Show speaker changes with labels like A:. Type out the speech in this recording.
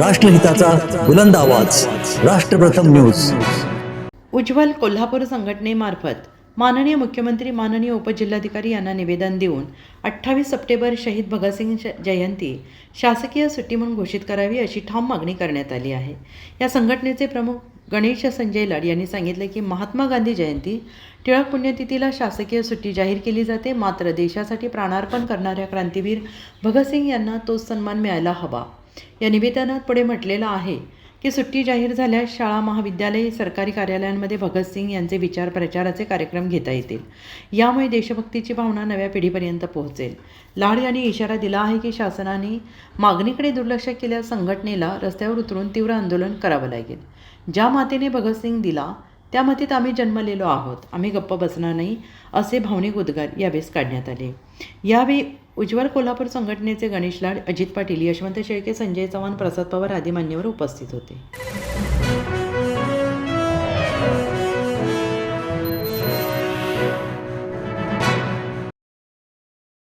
A: राष्ट्रहिताचा बुलंद आवाज. राष्ट्रप्रथम न्यूज.
B: उज्ज्वल कोल्हापूर संघटनेमार्फत माननीय मुख्यमंत्री माननीय उपजिल्हाधिकारी यांना निवेदन देऊन अठ्ठावीस सप्टेंबर शहीद भगतसिंग जयंती शासकीय सुट्टी म्हणून घोषित करावी अशी ठाम मागणी करण्यात आली आहे. या संघटनेचे प्रमुख गणेश संजय लाड यांनी सांगितले की महात्मा गांधी जयंती टिळक पुण्यतिथीला शासकीय सुट्टी जाहीर केली जाते. मात्र देशासाठी प्राणार्पण करणाऱ्या क्रांतीवीर भगतसिंग यांना तोच सन्मान मिळायला हवा. या निवेदनात पुढे म्हटलेलं आहे की सुट्टी जाहीर झाल्यास शाळा महाविद्यालय सरकारी कार्यालयांमध्ये भगतसिंग यांचे विचार प्रचाराचे कार्यक्रम घेता येतील. यामुळे देशभक्तीची भावना नव्या पिढीपर्यंत पोहोचेल. लाड यांनी इशारा दिला आहे की शासनाने मागणीकडे दुर्लक्ष केल्यास संघटनेला रस्त्यावर उतरून तीव्र आंदोलन करावं लागेल. ज्या मातेने भगतसिंग दिला त्या मतीत आम्ही जन्मलेलो आहोत. आम्ही गप्प बसणार नाही असे भावनिक उद्गार यावेळेस काढण्यात आले. यावेळी उज्ज्वल कोल्हापूर संघटनेचे गणेश लाड अजित पाटील यशवंत शेळके संजय चव्हाण प्रसाद पवार आदी मान्यवर उपस्थित होते.